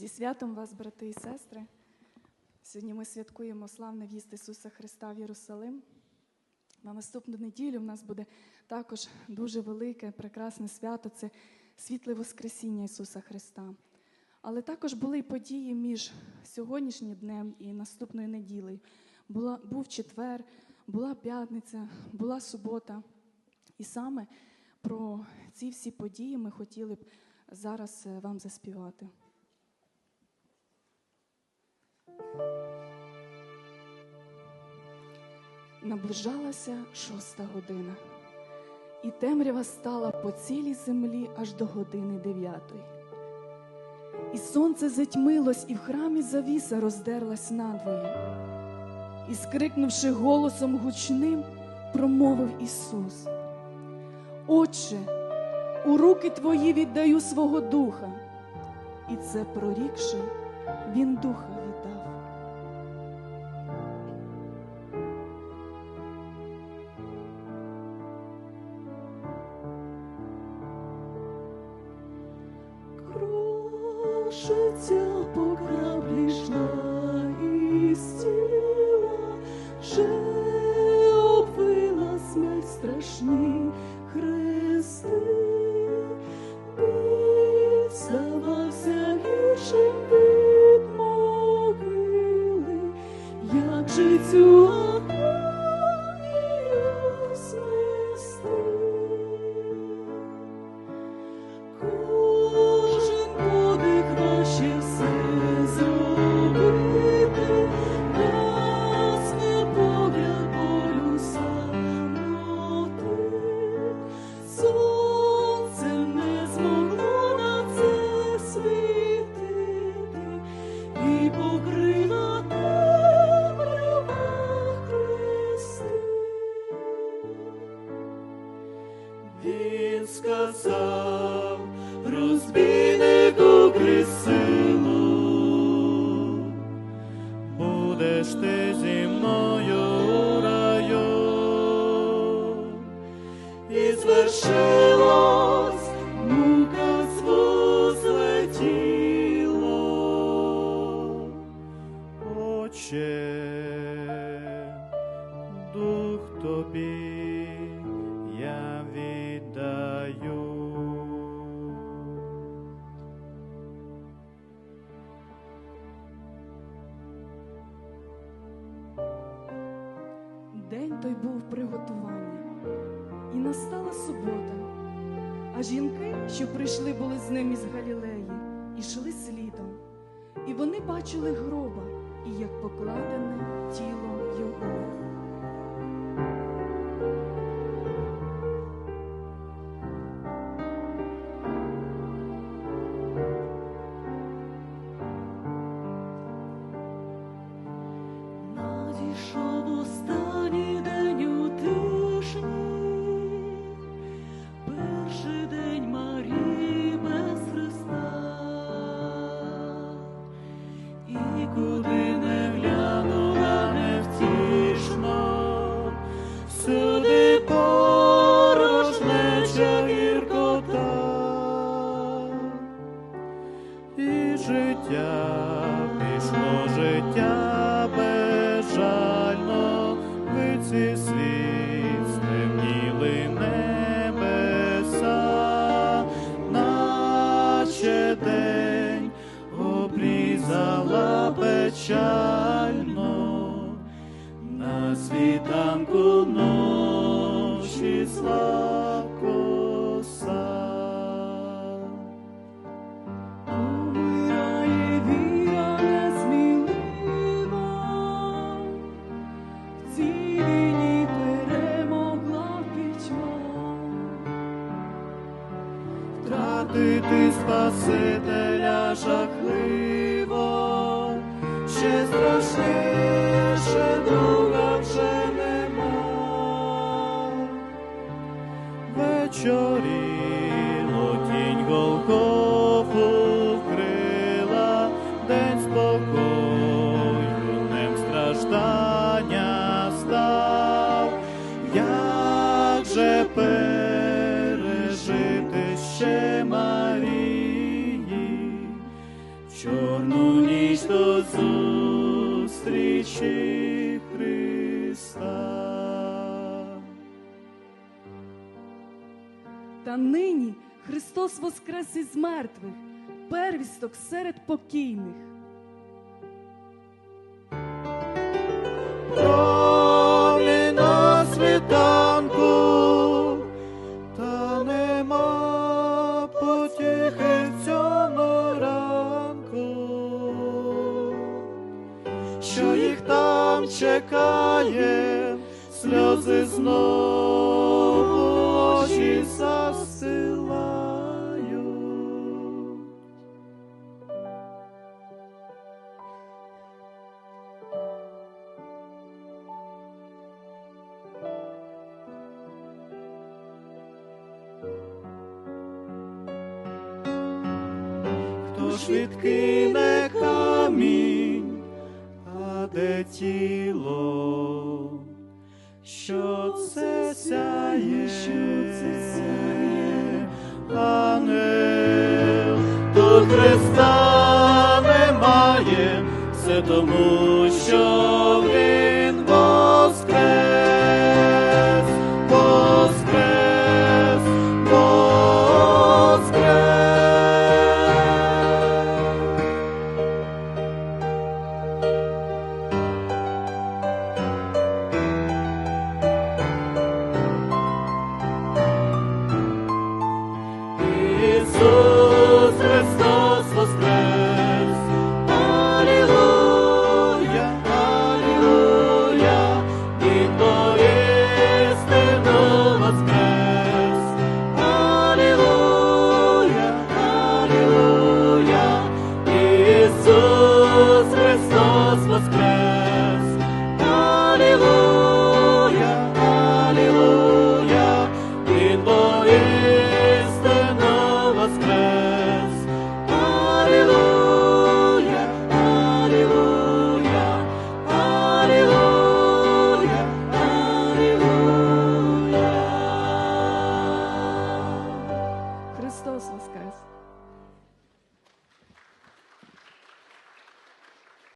Зі святом вас, брати і сестри. Сьогодні ми святкуємо славний в'їзд Ісуса Христа в Єрусалим. На наступну неділю в нас буде також дуже велике, прекрасне свято це світле Воскресіння Ісуса Христа. Але також були й події між сьогоднішнім днем і наступною неділею. Була, був четвер, була п'ятниця, була субота. І саме про ці всі події ми хотіли б зараз е, вам заспівати. Наближалася шоста година, і темрява стала по цілій землі аж до години дев'ятої. І сонце затьмилось, і в храмі завіса роздерлась надвоє. І, скрикнувши голосом гучним, промовив Ісус: Отче, у руки твої віддаю свого духа. І це прорікши, він духа Крошиться по краплі йшла і стіла, вже обвила смерть страшні сказав, розбійнику крисилу, Будеш ти зі мною у раю, і звершилось мука злетіло. Отче, дух тобі той був приготування, і настала субота. А жінки, що прийшли були з ним із Галілеї, ішли слідом. І вони бачили гроба, і як покладене тіло його. Надійшов життя безжально, виці світ стемніли небеса, наче день обрізала печально, на світанку ночі слабкоса. Спасителя жахливо, ще страшніше друга вже нема. Вечоріло тінь Голгофу день спокою, днем страждання став. Як же пережити ще Марії, чорну ніч до зустрічі Христа. Та нині Христос воскрес із мертвих, первісток серед покійних. Чекає, сльози знову очі застилають. Хто ж відкине камінь, а де тіло, що це сяє, що це сяє, ангел, тут Христа немає, все тому, що воскрес.